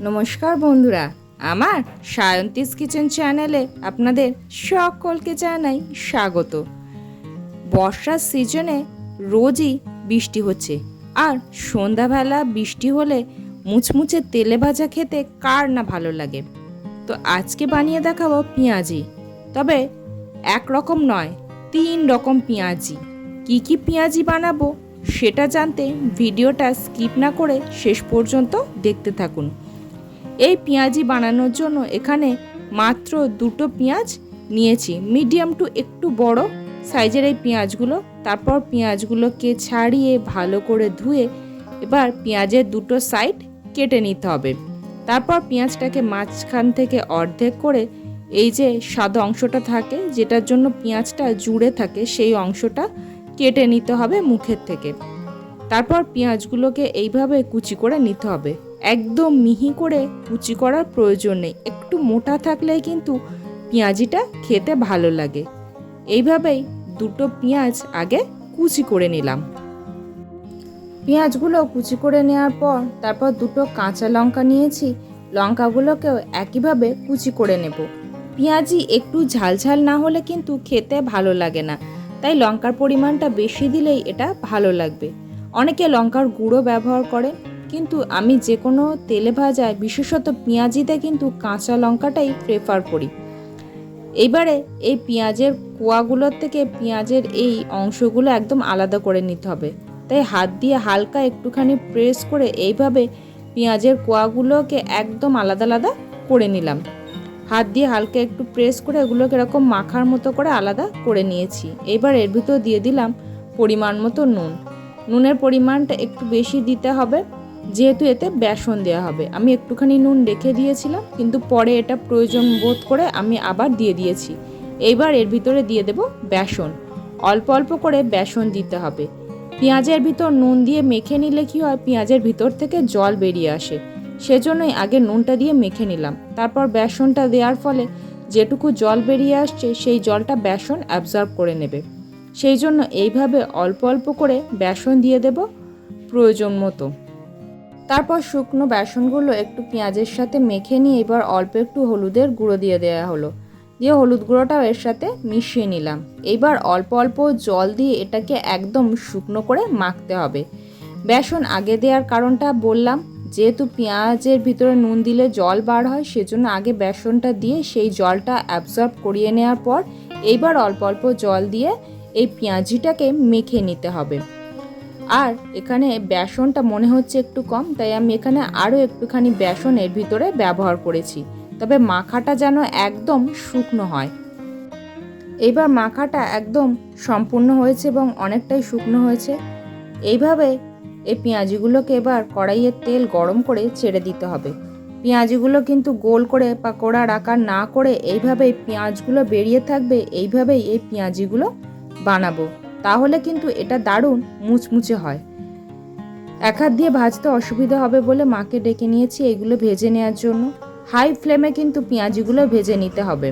নমস্কার বন্ধুরা, আমার সায়ন্তিস কিচেন চ্যানেলে আপনাদের সকলকে জানাই স্বাগত। বর্ষার সিজনে রোজই বৃষ্টি হচ্ছে, আর সন্ধ্যাবেলা বৃষ্টি হলে মুচমুচে তেলে ভাজা খেতে কার না ভালো লাগে। তো আজকে বানিয়ে দেখাবো পেঁয়াজি, তবে এক রকম নয়, তিন রকম পেঁয়াজি। কি কি পেঁয়াজি বানাবো সেটা জানতে ভিডিওটা স্কিপ না করে শেষ পর্যন্ত দেখতে থাকুন। এই পেঁয়াজি বানানোর জন্য এখানে মাত্র দুটো পেঁয়াজ নিয়েছি। মিডিয়াম টু একটু বড় সাইজের এই পেঁয়াজগুলো, তারপর পেঁয়াজগুলোকে ছাড়িয়ে ভালো করে ধুয়ে এবার পেঁয়াজের দুটো সাইড কেটে নিতে হবে। তারপর পেঁয়াজটাকে মাঝখান থেকে অর্ধেক করে এই যে সাদা অংশটা থাকে, যেটার জন্য পেঁয়াজটা জুড়ে থাকে, সেই অংশটা কেটে নিতে হবে মুখের থেকে। তারপর পেঁয়াজগুলোকে এইভাবে কুচি করে নিতে হবে। একদম মিহি করে কুচি করার প্রয়োজন নেই। একটু মোটা থাকলেই কিন্তু পেঁয়াজিটা খেতে ভালো লাগে। এইভাবেই দুটো পেঁয়াজ আগে কুচি করে নিলাম। পেঁয়াজগুলো কুচি করে নেওয়ার পর তারপর দুটো কাঁচা লঙ্কা নিয়েছি। লঙ্কাগুলোকেও একইভাবে কুচি করে নেব। পেঁয়াজি একটু ঝালঝাল না হলে কিন্তু খেতে ভালো লাগে না। তাই লঙ্কার পরিমাণটা বেশি দিলেই এটা ভালো লাগবে। অনেকে লঙ্কার গুঁড়ো ব্যবহার করে কিন্তু আমি যে কোনো তেলে ভাজায়, বিশেষত পেঁয়াজিতে কিন্তু কাঁচা লঙ্কাটাই প্রেফার করি। এইবারে এই পেঁয়াজের কোয়াগুলোর থেকে পেঁয়াজের এই অংশগুলো একদম আলাদা করে নিতে হবে। তাই হাত দিয়ে হালকা একটুখানি প্রেস করে এইভাবে পেঁয়াজের কোয়াগুলোকে একদম আলাদা আলাদা করে নিলাম। হাত দিয়ে হালকা একটু প্রেস করে এগুলোকে এরকম মাখার মতো করে আলাদা করে নিয়েছি। এবার এর ভিতর দিয়ে দিলাম পরিমাণ মতো নুন। নুনের পরিমাণটা একটু বেশি দিতে হবে। যেহেতু এতে বেসন দেওয়া হবে। আমি একটুখানি নুন রেখে দিয়েছিলাম, কিন্তু পরে এটা প্রয়োজন বোধ করে আমি আবার দিয়ে দিয়েছি। এইবার এর ভিতরে দিয়ে দেব বেসন। অল্প অল্প করে বেসন দিতে হবে। পেঁয়াজের ভিতর নুন দিয়ে মেখে নিলে কি হয়, পেঁয়াজের ভিতর থেকে জল বেরিয়ে আসে। সেজন্যই আগে নুনটা দিয়ে মেখে নিলাম। তারপর বেসনটা দেওয়ার ফলে যেটুকু জল বেরিয়ে আসছে, সেই জলটা বেসন অ্যাবজর্ব করে নেবে। সেই জন্য এইভাবে অল্প অল্প করে বেসন দিয়ে দেব প্রয়োজন মতো। তারপর শুকনো বেসনগুলো একটু পেঁয়াজের সাথে মেখে নিয়ে এবার অল্প একটু হলুদের গুঁড়ো দিয়ে দেওয়া হলো। দিয়ে হলুদ গুঁড়োটাও এর সাথে মিশিয়ে নিলাম। এবার অল্প অল্প জল দিয়ে এটাকে একদম শুকনো করে মাখতে হবে। বেসন আগে দেওয়ার কারণটা বললাম, যেহেতু পেঁয়াজের ভিতরে নুন দিলে জল বার হয়, সেজন্য আগে বেসনটা দিয়ে সেই জলটা অ্যাবজর্ব করিয়ে নেওয়ার পর এইবার অল্প অল্প জল দিয়ে এই পেঁয়াজিটাকে মেখে নিতে হবে। আর এখানে বেসনটা মনে হচ্ছে একটু কম, তাই আমি এখানে আরও একটুখানি বেসনের ভিতরে ব্যবহার করেছি। তবে মাখাটা যেন একদম শুকনো হয়। এইবার মাখাটা একদম সম্পূর্ণ হয়েছে এবং অনেকটাই শুকনো হয়েছে। এইভাবে এই পেঁয়াজিগুলোকে এবার কড়াইয়ের তেল গরম করে ছেড়ে দিতে হবে। পেঁয়াজিগুলো কিন্তু গোল করে পাকোড়ার আকার না করে এইভাবেই পেঁয়াজগুলো বেরিয়ে থাকবে, এইভাবেই এই পেঁয়াজিগুলো বানাবো। তাহলে কিন্তু এটা দারুণ মুচমুচে হয়। এক হাত দিয়ে ভাজতে অসুবিধা হবে বলে মাকে ডেকে নিয়েছি এগুলো ভেজে নেওয়ার জন্য। হাই ফ্লেমে কিন্তু পেঁয়াজিগুলো ভেজে নিতে হবে।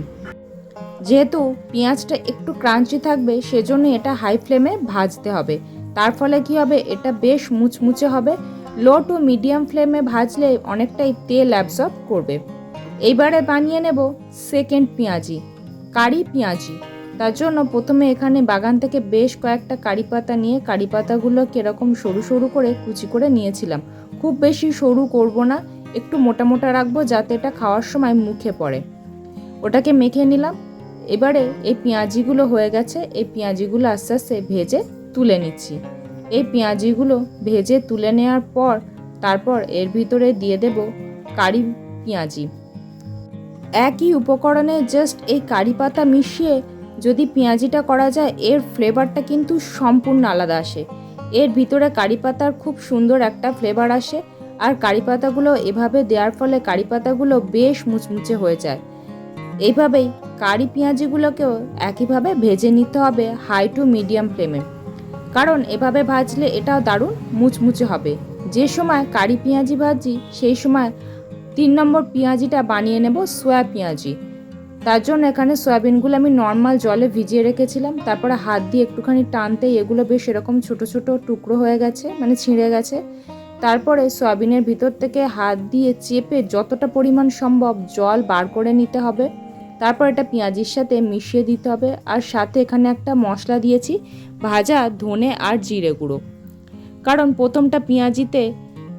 যেহেতু পেঁয়াজটা একটু ক্রাঞ্চি থাকবে, সেজন্য এটা হাই ফ্লেমে ভাজতে হবে। তার ফলে কি হবে? এটা বেশ মুচমুচে হবে। লো টু মিডিয়াম ফ্লেমে ভাজলে অনেকটাই তেল অ্যাবজর্ব করবে। এইবারে বানিয়ে নেব সেকেন্ড পেঁয়াজি, কারি পেঁয়াজি। তার জন্য প্রথমে এখানে বাগান থেকে বেশ কয়েকটা কারি পাতা নিয়ে কারি পাতাগুলো কীরকম সরু সরু করে কুচি করে নিয়েছিলাম। খুব বেশি সরু করব না, একটু মোটা মোটা রাখব যাতে এটা খাওয়ার সময় মুখে পড়ে। ওটাকে মেখে নিলাম। এবারে এই পেঁয়াজিগুলো হয়ে গেছে। এই পেঁয়াজিগুলো আস্তে আস্তে ভেজে তুলে নিচ্ছি। এই পেঁয়াজিগুলো ভেজে তুলে নেওয়ার পর তারপর এর ভিতরে দিয়ে দেব কারি পেঁয়াজি। একই উপকরণে জাস্ট এই কারি পাতা মিশিয়ে যদি পেঁয়াজিটা করা যায়, এর ফ্লেভারটা কিন্তু সম্পূর্ণ আলাদা আসে। এর ভিতরে কারি পাতার খুব সুন্দর একটা ফ্লেভার আসে আর কারি পাতাগুলো এভাবে দেওয়ার ফলে কারি পাতাগুলো বেশ মুচমুচে হয়ে যায়। এইভাবেই কারি পেঁয়াজিগুলোকেও একইভাবে ভেজে নিতে হবে হাই টু মিডিয়াম ফ্লেমে কারণ এভাবে ভাজলে এটাও দারুণ মুচমুচে হবে। যে সময় কারি পেঁয়াজি ভাজি, সেই সময় তিন নম্বর পেঁয়াজিটা বানিয়ে নেব সোয়া পেঁয়াজি। তার জন্য এখানে সয়াবিনগুলো আমি নর্মাল জলে ভিজিয়ে রেখেছিলাম। তারপরে হাত দিয়ে একটুখানি টানতেই এগুলো বেশ এরকম ছোট ছোট টুকরো হয়ে গেছে মানে ছিঁড়ে গেছে। তারপরে সয়াবিনের ভিতর থেকে হাত দিয়ে চেপে যতটা পরিমাণ সম্ভব জল বার করে নিতে হবে। তারপর এটা পেঁয়াজির সাথে মিশিয়ে দিতে হবে। আর সাথে এখানে একটা মশলা দিয়েছি, ভাজা, ধনে আর জিরে গুঁড়ো। কারণ প্রথমটা পেঁয়াজিতে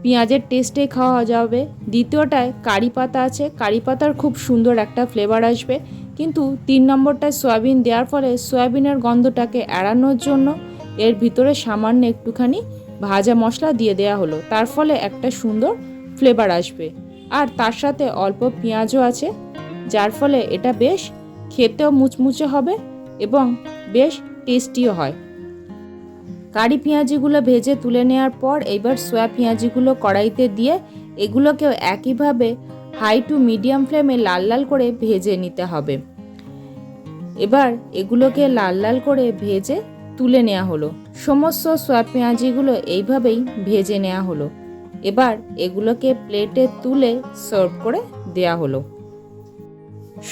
পেঁয়াজের টেস্টে খাওয়া যাবে। দ্বিতীয়টায় কারি পাতা আছে। কারি পাতার খুব সুন্দর একটা ফ্লেভার আসবে। কিন্তু তিন নম্বরটায় সয়াবিন দেওয়ার ফলে সয়াবিনের গন্ধটাকে এড়ানোর জন্য এর ভিতরে সামান্য একটুখানি ভাজা মশলা দিয়ে দেওয়া হলো। তার ফলে একটা সুন্দর ফ্লেভার আসবে। আর তার সাথে অল্প পেঁয়াজও আছে, যার ফলে এটা বেশ খেতেও মুচমুচে হবে এবং বেশ টেস্টিও হয়। কারি পেঁয়াজিগুলো ভেজে তুলে নেওয়ার পর এবার সোয়া পেঁয়াজিগুলো কড়াইতে দিয়ে এগুলোকেও একইভাবে হাই টু মিডিয়াম ফ্লেমে লাল লাল করে ভেজে নিতে হবে। এবার এগুলোকে লাল লাল করে ভেজে তুলে নেওয়া হলো। সমস্ত সোয়া পেঁয়াজিগুলো এইভাবেই ভেজে নেওয়া হলো। এবার এগুলোকে প্লেটে তুলে সার্ভ করে দেয়া হলো।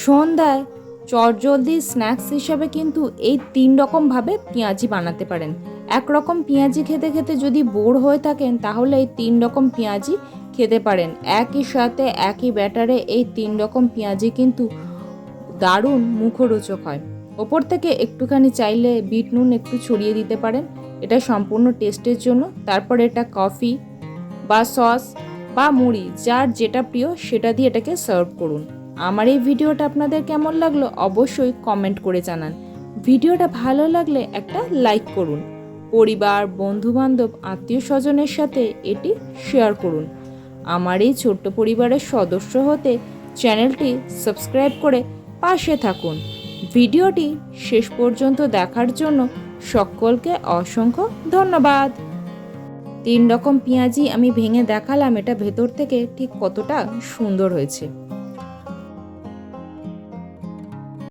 সন্ধ্যায় চটজলদি স্ন্যাক্স হিসাবে কিন্তু এই তিন রকমভাবে পেঁয়াজি বানাতে পারেন। একরকম পেঁয়াজি খেতে খেতে যদি বোর হয়ে থাকেন, তাহলে এই তিন রকম পেঁয়াজি খেতে পারেন। একই সাথে একই ব্যাটারে এই তিন রকম পেঁয়াজি কিন্তু দারুণ মুখরোচক হয়। ওপর থেকে একটুখানি চাইলে বিট নুন একটু ছড়িয়ে দিতে পারেন। এটা সম্পূর্ণ টেস্টের জন্য। তারপর এটা কফি বা সস বা মুড়ি, যার যেটা প্রিয় সেটা দিয়ে এটাকে সার্ভ করুন। আমার এই ভিডিওটা আপনাদের কেমন লাগল অবশ্যই কমেন্ট করে জানান। ভিডিওটা ভালো লাগলে একটা লাইক করুন। পরিবার, বন্ধুবান্ধব আত্মীয় স্বজনের সাথে এটি শেয়ার করুন। আমার এই ছোট্ট পরিবারের সদস্য হতে চ্যানেলটি সাবস্ক্রাইব করে পাশে থাকুন। ভিডিওটি শেষ পর্যন্ত দেখার জন্য সকলকে অসংখ্য ধন্যবাদ। তিন রকম পেঁয়াজি আমি ভেঙে দেখালাম, এটা ভেতর থেকে ঠিক কতটা সুন্দর হয়েছে।